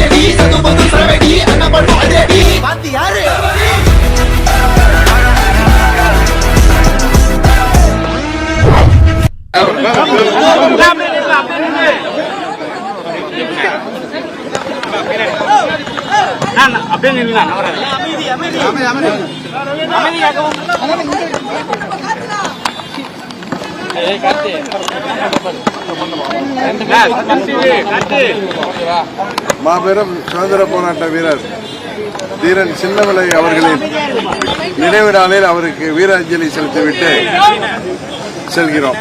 அதிரடி சத்து பத்து சரவெடி அண்ணன் பண்ணும் அதிரடி பாத்து யாரு? அப்படியே நில்லுங்க நவராது மாபெரும் சுதந்திர போராட்ட வீரர் தீரன் சின்னமலை அவர்களின் நினைவு நாளில் அவருக்கு வீராஞ்சலி செலுத்திவிட்டு செல்கிறோம்.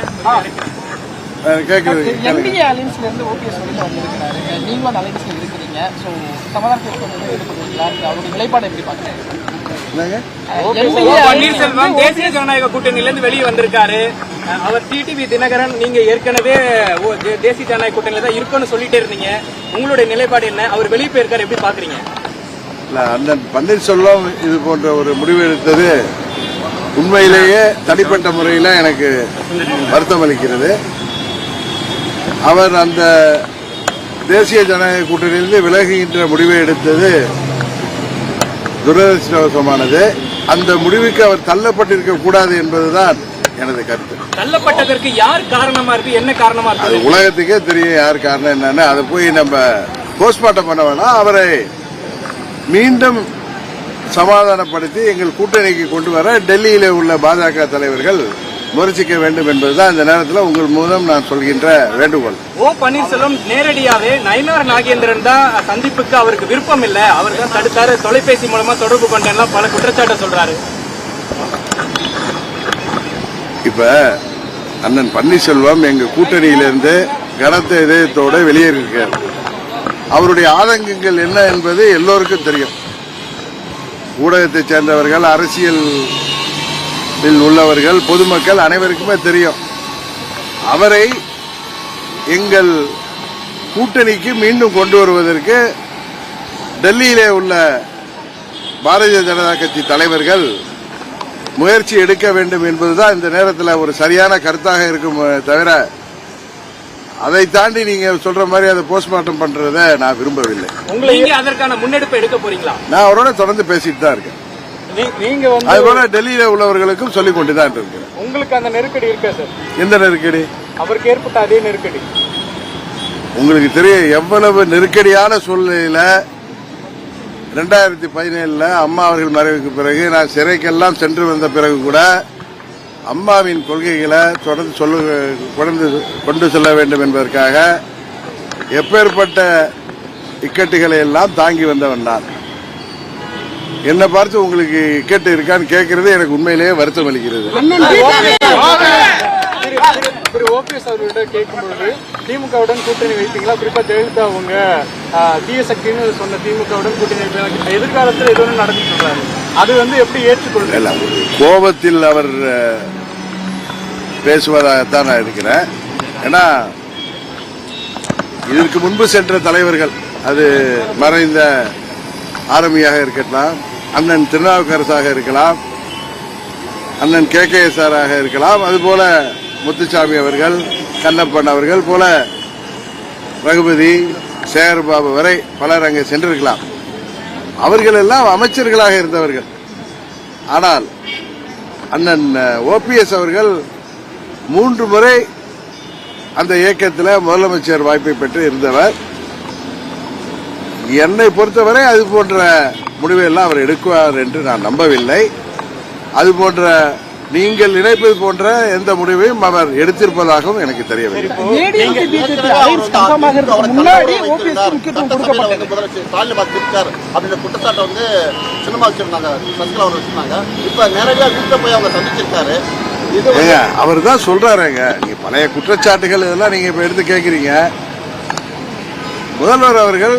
என்டிஏ அலைன்ஸ்ல இருந்து ஓபிஎஸ் வெளியில வந்திருக்கிறாரு. நீங்களும் அந்த அலைன்ஸ்ல இருக்கிறீங்க. ஸோ சமாதானத்துக்கு வந்து ஈடுபடுவீங்களா இல்ல அவருடைய நிலைப்பாடு எப்படி பாக்குறீங்க என்னங்க? ஓ பன்னீர்செல்வம் தேசிய ஜனநாயக கூட்டணியிலிருந்து வெளியே வந்திருக்காரு. அவர் டிடிவி தினகரன் நீங்க ஏற்கனவே ஓ, தே- தேசிய ஜனநாயக கூட்டணியில தான் இருக்குன்னு சொல்லிட்டே இருந்தீங்க. உங்களுடைய நிலைப்பாடு என்ன? அவர் வெளியே போயிருக்காரு எப்படி பாக்குறீங்க இல்ல அண்ணன் பன்னீர்செல்வம் இது போன்ற ஒரு முடிவு எடுத்தது உண்மையிலேயே தனிப்பட்ட முறையில் எனக்கு வருத்தம் அளிக்கிறது. அவர் அந்த தேசிய ஜனநாயக கூட்டணியிலிருந்து விலகுகின்ற முடிவை எடுத்தது துரதிருஷ்டவசமானது. அந்த முடிவுக்கு அவர் தள்ளப்பட்டிருக்க கூடாது என்பதுதான் எனது கருத்து. தள்ளப்பட்டதற்கு யார் காரணமா இருக்கு? என்ன காரணமா அது இருக்கு உலகத்துக்கே தெரியும் யார் காரணம் என்னன்னு. அதை போய் நம்ம போஸ்ட்மார்ட்டம் பண்ண வேணாம். அவரை மீண்டும் சமாதானப்படுத்தி எங்கள் கூட்டணிக்கு கொண்டு வர டெல்லியிலே உள்ள பாஜக தலைவர்கள் முயற்சிக்க வேண்டும் என்பதுதான் இந்த நேரத்தில் உங்கள் மூலம் நான் சொல்கின்ற வேண்டுகோள். ஓ பன்னீர்செல்வம் நேரடியாவே நயனார் நாகேந்திரன் தான் சந்திப்புக்கு அவருக்கு விருப்பம் இல்ல. அவர் தான் தடுத்தாரு. தொலைபேசி மூலமா தொடர்பு கொண்டேன்லாம் பல குற்றச்சாட்டை சொல்றாரு. இப்ப அண்ணன் பன்னீர்செல்வம் எங்க கூட்டணியிலிருந்து கனத்த இதயத்தோட வெளியேறியிருக்கார். அவருடைய ஆதங்கங்கள் என்ன என்பது எல்லோருக்கும் தெரியும். ஊடகத்தைச் சேர்ந்தவர்கள் அரசியல் உள்ளவர்கள் பொதுமக்கள் அனைவருக்குமே தெரியும். அவரை எங்கள் கூட்டணிக்கு மீண்டும் கொண்டு வருவதற்கு டெல்லியிலே உள்ள பாரதிய ஜனதா கட்சி தலைவர்கள் முயற்சி எடுக்க வேண்டும் என்பதுதான் இந்த நேரத்தில் ஒரு சரியான கருத்தாக இருக்கும் தவிர அதை தாண்டி நீங்க சொல்ற மாதிரி அதை போஸ்ட்மார்ட்டம் பண்றதை நான் விரும்பவில்லை. அதற்கான முன்னெடுப்பை எடுக்க போறீங்களா? நான் அவரோட தொடர்ந்து பேசிட்டு தான் இருக்கேன். நீங்க வந்து அதுபோல டெல்லியில உள்ளவர்களுக்கும் சொல்லிக் கொண்டு தான் இருக்கிறேன். உங்களுக்கு அந்த நெருக்கடி இருக்கா சார் எந்த நெருக்கடி? அவருக்கு ஏற்பட்ட அதே நெருக்கடி. உங்களுக்கு தெரியும் எவ்வளவு நெருக்கடியான சூழ்நிலையில ரெண்டாயிரத்தி பதினேழுல அம்மா அவர்கள் மறைவுக்கு பிறகு நான் சிறைக்கெல்லாம் சென்று வந்த பிறகு கூட அம்மாவின் கொள்கைகளை தொடர்ந்து சொல்லு கொண்டு கொண்டு செல்ல வேண்டும் என்பதற்காக எப்பேற்பட்ட இக்கட்டுகளை எல்லாம் தாங்கி வந்தவன் நான். என்னை பார்த்து உங்களுக்கு இக்கட்டு இருக்கான்னு கேட்கறது எனக்கு உண்மையிலேயே வருத்தம் அளிக்கிறது. ஓபிஎஸ் அவர்கிட்ட கேட்கும்பொழுது திமுகவுடன் கூட்டணி வைப்பீங்களா குறிப்பா ஜெயலலிதா அவங்க ஆஹ், தீய சக்தின்னு சொன்ன திமுகவுடன் கூட்டணி வைப்பீங்களா எதிர்காலத்தில் எது ஒன்று நடந்து சொல்றாரு அது வந்து எப்படி ஒரு கோபத்தில் அவர் பேசுவதாகத்தான் நான் இருக்கிறேன். ஏன்னா இதற்கு முன்பு சென்ற தலைவர்கள் அது மறைந்த ஆரம்பியாக இருக்கலாம் அண்ணன் திருநாவுக்கரசாக இருக்கலாம் அண்ணன் கே கே ஆராக இருக்கலாம் அதுபோல முத்துசாமி அவர்கள் கண்ணப்பன் அவர்கள் போல ரகுபதி சேகர்பாபு வரை பலர் அங்கே சென்றிருக்கலாம். அவர்கள் எல்லாம் அமைச்சர்களாக இருந்தவர்கள். ஆனால் அண்ணன் ஓபிஎஸ் அவர்கள் மூன்று முறை அந்த இயக்கத்தில் முதலமைச்சர் வாய்ப்பை பெற்று இருந்தவர். என்னை பொறுத்தவரை அது போன்ற முடிவை எல்லாம் அவர் எடுக்குவார் என்று நான் நம்பவில்லை. அது போன்ற நீங்கள் நினைப்பது போன்ற எந்த முடிவையும் அவர் எடுத்திருப்பதாகவும் எனக்கு தெரியவில்லை. அவர் தான் சொல்றாருங்க. நீங்க பழைய குற்றச்சாட்டுகள் இதெல்லாம் நீங்க இப்ப எடுத்து கேட்கறீங்க முதல்வர் அவர்கள்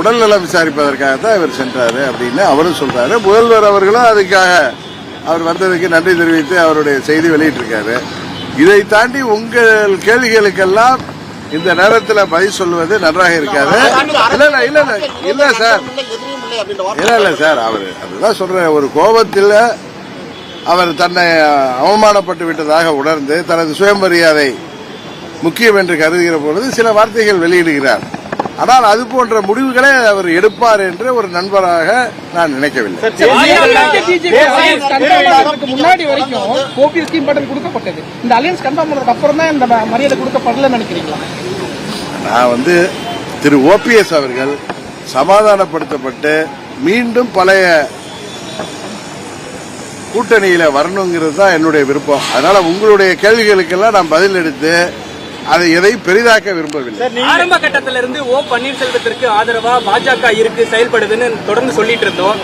உடல்நலம் விசாரிப்பதற்காக தான் இவர் சென்றாரு அப்படின்னு அவரும் சொல்றாரு. முதல்வர் அவர்களும் அதுக்காக அவர் வந்ததுக்கு நன்றி தெரிவித்து அவருடைய செய்தி வெளியிட்டிருக்காரு. இதை தாண்டி உங்கள் கேள்விகளுக்கெல்லாம் இந்த நேரத்தில் பதில் சொல்லுவது நன்றாக இருக்காது. இல்ல இல்ல இல்ல சார் இல்லை, இல்லை இல்ல இல்ல சார் அவர் அதுதான் சொல்றேன் ஒரு கோபத்தில் அவர் தன்னை அவமானப்பட்டு விட்டதாக உணர்ந்து தனது சுயமரியாதை முக்கியம் என்று கருதுகிற பொழுது சில வார்த்தைகள் வெளியிடுகிறார். ஆனால் அது போன்ற முடிவுகளை அவர் எடுப்பார் என்று ஒரு நண்பராக நான் நினைக்கவில்லை. முன்னாடி வரைக்கும் ஓபிஎஸ்க்கு இம்பார்ட்டன்ட் கொடுக்கப்பட்டது. இந்த அலையன்ஸ் கன்ஃபார்ம் பண்ணதுக்கு அப்புறம் தான் இந்த மரியாதை கொடுக்கப்படலன்னு நினைக்கிறீங்களா? நான் வந்து திரு ஓபிஎஸ் அவர்கள் சமாதானப்படுத்தப்பட்டு மீண்டும் பழைய கூட்டணியில வரணுங்கிறது தான் என்னுடைய விருப்பம். அதனால உங்களுடைய கேள்விகளுக்கெல்லாம் நான் பதில் எடுத்து அதை எதை பெரிதாக்க விரும்பவில்லை. ஆரம்ப கட்டத்தில இருந்து ஓ பன்னீர்செல்வத்திற்கு ஆதரவா பாஜக இருக்கு செயல்படுதுன்னு தொடர்ந்து சொல்லிட்டு இருந்தோம்.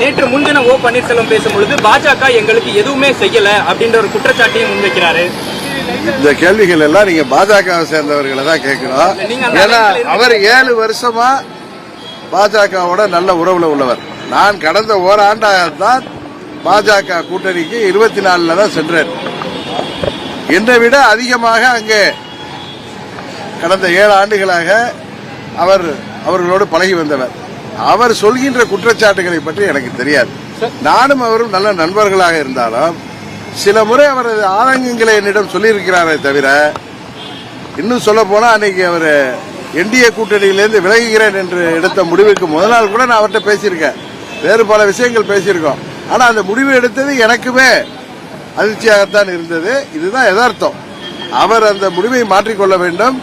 நேற்று முன்தினம் ஓ பன்னீர்செல்வம் பேசும்பொழுது பாஜக எங்களுக்கு எதுவுமே செய்யல அப்படின்ற ஒரு குற்றச்சாட்டையும் முன்வைக்கிறாரு. இந்த கேள்விகள் எல்லாம் நீங்க பாஜகவை சேர்ந்தவர்களை தான் கேட்கணும் ஏன்னா அவர் ஏழு வருஷமா பாஜகவோட நல்ல உறவுல உள்ளவர். நான் கடந்த ஓராண்டாக தான் பாஜக கூட்டணிக்கு இருபத்தி நாலுல தான் சென்றேன். என்னை விட அதிகமாக அங்கே கடந்த ஏழு ஆண்டுகளாக அவர் அவர்களோடு பழகி வந்தவர். அவர் சொல்கின்ற குற்றச்சாட்டுகளை பற்றி எனக்கு தெரியாது. நானும் அவரும் நல்ல நண்பர்களாக இருந்தாலும் சில முறை அவரது ஆதங்கங்களை என்னிடம் சொல்லியிருக்கிறாரே தவிர இன்னும் சொல்ல போனா அன்னைக்கு அவர் என்டிஏ கூட்டணியிலிருந்து விலகுகிறேன் என்று எடுத்த முடிவுக்கு முதல் நாள் கூட நான் அவர்கிட்ட பேசியிருக்கேன். வேறு பல விஷயங்கள் பேசியிருக்கோம். ஆனா அந்த முடிவு எடுத்தது எனக்குமே அதிர்ச்சியாகத்தான் இருந்தது. இதுதான் யதார்த்தம். அவர் அந்த முடிவை மாற்றிக்கொள்ள வேண்டும்.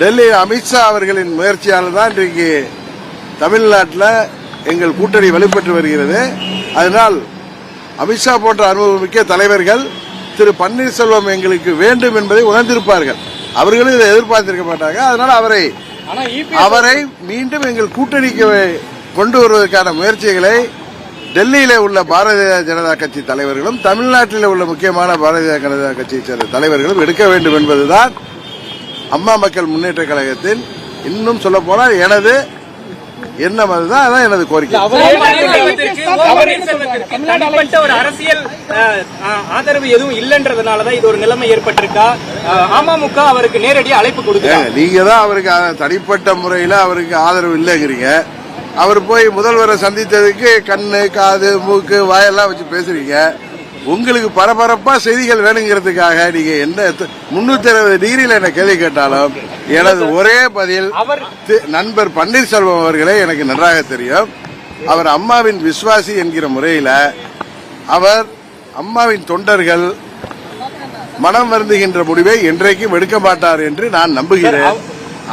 டெல்லி அமித்ஷா அவர்களின் முயற்சியால் தான் இன்றைக்கு தமிழ்நாட்டில் எங்கள் கூட்டணி வலுப்பெற்று வருகிறது. அதனால் அமித்ஷா போன்ற அனுபவமிக்க தலைவர்கள் திரு பன்னீர்செல்வம் எங்களுக்கு வேண்டும் என்பதை உணர்ந்திருப்பார்கள். அவர்களும் இதை எதிர்பார்த்திருக்க மாட்டாங்க. அதனால அவரை அவரை மீண்டும் எங்கள் கூட்டணிக்கு கொண்டு வருவதற்கான முயற்சிகளை டெல்லியில உள்ள பாரதிய ஜனதா கட்சி தலைவர்களும் தமிழ்நாட்டில் உள்ள முக்கியமான பாரதிய ஜனதா கட்சியை சேர்ந்த தலைவர்களும் எடுக்க வேண்டும் என்பதுதான் அம்மா மக்கள் முன்னேற்ற கழகத்தின் இன்னும் சொல்ல போனால் எனது எண்ணம் அதுதான் அதான் எனது கோரிக்கை. ஒரு அரசியல் ஆதரவு எதுவும் இல்லைன்றதுனாலதான் இது ஒரு நிலைமை ஏற்பட்டிருக்கா. அமமுக அவருக்கு நேரடி அழைப்பு ஏங்க, நீங்க தான் அவருக்கு தனிப்பட்ட முறையில் அவருக்கு ஆதரவு இல்லைங்கிறீங்க. அவர் போய் முதல்வரை சந்தித்ததுக்கு கண்ணு காது மூக்கு வாயெல்லாம் வச்சு பேசுறீங்க. உங்களுக்கு பரபரப்பா செய்திகள் வேணுங்கிறதுக்காக நீங்க என்ன முன்னூத்தி அறுபது டிகிரியில என்ன கேள்வி கேட்டாலும் எனது ஒரே பதில் நண்பர் பன்னீர்செல்வம் அவர்களே எனக்கு நன்றாக தெரியும். அவர் அம்மாவின் விசுவாசி என்கிற முறையில அவர் அம்மாவின் தொண்டர்கள் மனம் வருந்துகின்ற முடிவை என்றைக்கும் எடுக்க மாட்டார் என்று நான் நம்புகிறேன்.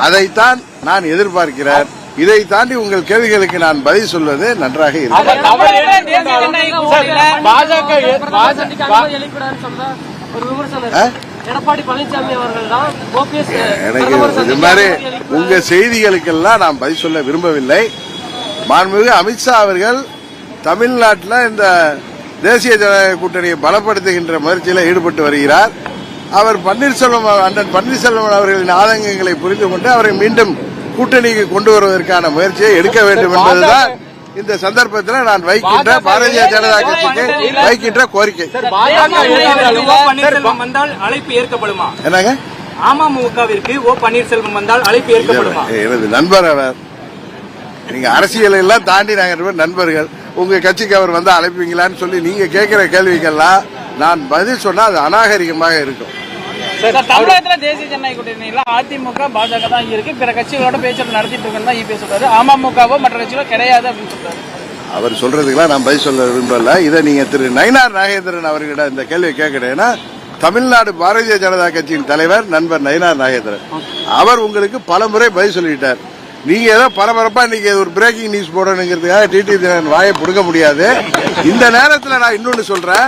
அதைத்தான் நான் எதிர்பார்க்கிறேன். இதை தாண்டி உங்கள் கேள்விகளுக்கு நான் பதில் சொல்வது நன்றாக இது மாதிரி உங்க செய்திகளுக்கெல்லாம் நான் பதில் சொல்ல விரும்பவில்லை. மாண்புமிகு அமித்ஷா அவர்கள் தமிழ்நாட்டில் இந்த தேசிய ஜனநாயக கூட்டணியை பலப்படுத்துகின்ற முயற்சியில் ஈடுபட்டு வருகிறார். அவர் பன்னீர்செல்வம் அண்ணன் பன்னீர்செல்வம் அவர்களின் ஆதங்கங்களை புரிந்து கொண்டு அவரை மீண்டும் கூட்டணிக்கு கொண்டு வருவதற்கான முயற்சியை எடுக்க வேண்டும் என்பதுதான் இந்த சந்தர்ப்பத்தில் நான் வைக்கின்ற பாரதிய ஜனதா கட்சிக்கு வைக்கின்ற கோரிக்கை. அழைப்பு ஏற்கப்படுமா? என்னங்க? அமமுகவிற்கு ஓ பன்னீர்செல்வம் வந்தால் அழைப்பு ஏற்கப்படுமா? எனது நண்பர் அவர். நீங்க அரசியல் எல்லாம் தாண்டி நாங்க நண்பர்கள். உங்க கட்சிக்கு அவர் வந்து அழைப்பீங்களான்னு சொல்லி நீங்க கேட்கிற கேள்விக்கெல்லாம் நான் பதில் சொன்னா அது அநாகரிகமாக இருக்கும். தமிழகத்துல தேசிய ஜனநாயக கூட்டணியில அதிமுக பாஜக தான் இருக்கு. பிற கட்சிகளோட பேச்சுவார்த்தை நடத்திட்டு இருக்கேன்னு தான் இபி சொல்றாரு. அமமுகவோ மற்ற கட்சிகளோ கிடையாது அப்படின்னு சொல்றாரு. அவர் சொல்றதுக்கெல்லாம் நான் பதில் சொல்ல விரும்பல. இதை நீங்க திரு நயினார் நாகேந்திரன் அவர்கிட்ட இந்த கேள்வியை கேட்கிறேன்னா தமிழ்நாடு பாரதிய ஜனதா கட்சியின் தலைவர் நண்பர் நயினார் நாகேந்திரன். அவர் உங்களுக்கு பல முறை பதில் சொல்லிட்டார். நீங்க ஏதோ பரபரப்பா இன்னைக்கு ஒரு பிரேக்கிங் நியூஸ் போடணுங்கிறதுக்காக டிடி வாயை புடுங்க முடியாது. இந்த நேரத்தில் நான் இன்னொன்னு சொல்றேன்.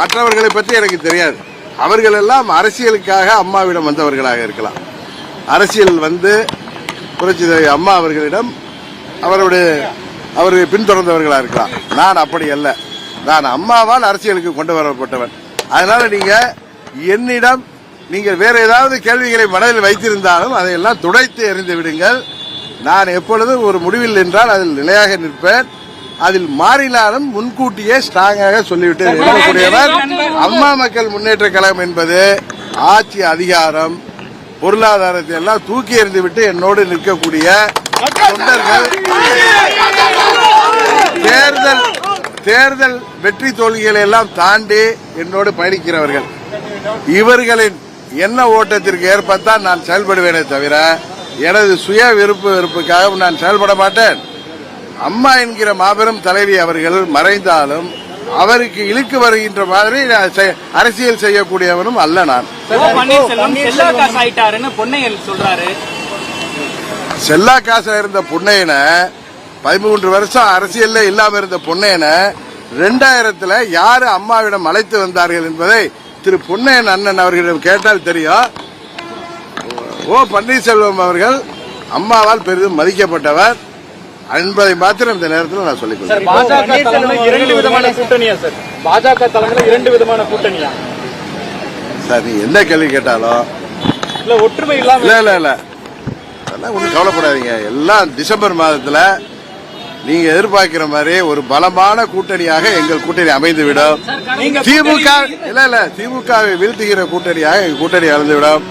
மற்றவர்களை பற்றி எனக்கு தெரியாது. அவர்கள் எல்லாம் அரசியலுக்காக அம்மாவிடம் வந்தவர்களாக இருக்கலாம். அரசியல் வந்து புரட்சி அம்மா அவர்களிடம் அவருடைய அவர் பின்தொடர்ந்தவர்களாக இருக்கலாம். நான் அப்படி அல்ல. நான் அம்மாவால் அரசியலுக்கு கொண்டு வரப்பட்டவன். அதனால நீங்க என்னிடம் நீங்கள் வேற ஏதாவது கேள்விகளை மனதில் வைத்திருந்தாலும் அதையெல்லாம் துடைத்து எறிந்து விடுங்கள். நான் எப்பொழுதும் ஒரு முடிவில் நின்றால் அதில் நிலையாக நிற்பேன். அதில் மாறினாலும் முன்கூட்டியே ஸ்ட்ராங்காக சொல்லிவிட்டு இருக்கக்கூடியவர் அம்மா மக்கள் முன்னேற்ற கழகம் என்பது ஆட்சி அதிகாரம் பொருளாதாரத்தை எல்லாம் தூக்கி எறிந்து விட்டு என்னோடு நிற்கக்கூடிய தொண்டர்கள். தேர்தல் தேர்தல் வெற்றி தோல்விகளை எல்லாம் தாண்டி என்னோடு பயணிக்கிறவர்கள். இவர்களின் எண்ண ஓட்டத்திற்கு ஏற்பத்தான் நான் செயல்படுவேனே தவிர எனது சுய விருப்பு வெறுப்புக்காக நான் செயல்பட மாட்டேன். அம்மா என்கிற மாபெரும் தலைவி அவர்கள் மறைந்தாலும் அவருக்கு இழுக்கு வருகின்ற மாதிரி அரசியல் செய்யக்கூடியவனும் அல்ல நான். செல்லா காசுல இருந்த பொன்னையனை பதிமூன்று வருஷம் அரசியல்ல இல்லாம இருந்த பொன்னையனை ரெண்டாயிரத்துல யாரு அம்மாவிடம் அழைத்து வந்தார்கள் என்பதை திரு பொன்னையன் அண்ணன் அவர்களிடம் கேட்டால் தெரியும். ஓ பன்னீர்செல்வம் அவர்கள் அம்மாவால் பெரிதும் மதிக்கப்பட்டவர். என்பதை மாத்திரம் இந்த நேரத்தில் நான் சொல்லிக் கொள்கிறேன். பாஜக தலைமையில இரண்டு விதமான கூட்டணியா சார்? பாஜக தலைமையில இரண்டு விதமான கூட்டணியா? சார் என்ன கேள்வி கேட்டாலும் இல்ல ஒற்றுமை இல்லாம இல்ல இல்ல இல்ல. அதெல்லாம் ஒன்றும் கவலைப்படாதீங்க. எல்லாம் டிசம்பர் மாதத்துல நீங்க எதிர்பார்க்கிற மாதிரி ஒரு பலமான கூட்டணியாக எங்கள் கூட்டணி அமைந்துவிடும். நீங்க திமுக இல்ல இல்ல திமுகவை வீழ்த்துகிற கூட்டணியாக எங்க கூட்டணி அமைந்துவிடும்.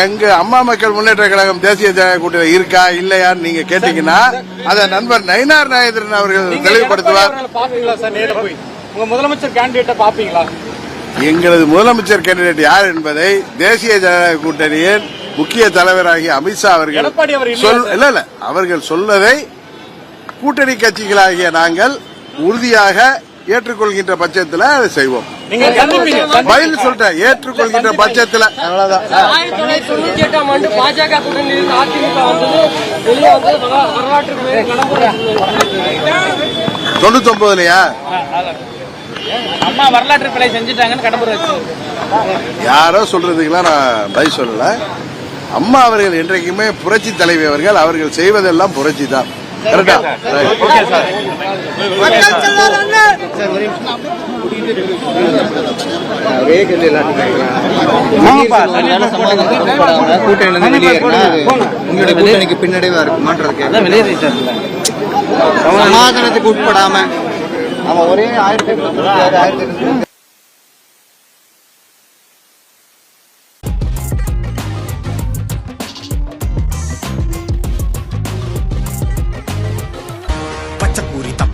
எங்க அம்மா மக்கள் முன்னேற்ற கழகம் தேசிய ஜனநாயக கூட்டணி இருக்கா இல்லையான்னு நீங்க கேட்டீங்கன்னா அதை நண்பர் நயினார் நாயந்திரன் அவர்கள் தெளிவுபடுத்துவார். உங்க முதலமைச்சர் கேண்டிடேட்ட பாப்பீங்களா எங்களது முதலமைச்சர் கேண்டிடேட் யார் என்பதை தேசிய ஜனநாயக கூட்டணியின் முக்கிய தலைவராகிய அமித்ஷா அவர்கள் சொல் இல்ல இல்ல அவர்கள் சொல்வதை கூட்டணி கட்சிகளாகிய நாங்கள் உறுதியாக ஏற்றுக்கொள்கின்ற பட்சத்தில் அதை செய்வோம். பதில் சொல்லிட்டேன் ஏற்றுக்கொள்கின்ற பட்சத்தில். அவ்வளவுதான். ஆயிரத்தி தொள்ளாயிரத்தி தொண்ணூத்தி எட்டாம் ஆண்டு பாஜக கூட்டணியில் அதிமுக வந்தது வெளியே வந்து வரலா- வரலாற்றுக்கு மேல் கடம்புரை தொண்ணூத்தி ஒன்பதுலயா அம்மா வரலாற்று பிழை செஞ்சுட்டாங்கன்னு கடம்பூர் வச்சு. யாரோ சொல்றதுக்கெல்லாம் நான் பதில் சொல்லல. அம்மா அவர்கள் என்றைக்குமே புரட்சி தலைவி அவர்கள் அவர்கள் செய்வதெல்லாம் புரட்சி தான். கரெக்டா உங்களுடைய கூட்டணிக்கு பின்னடைவா இருக்குமான்றதுக்கு சமாதானத்துக்கு உட்படாம. அவன் ஒரே ஆயிரத்தி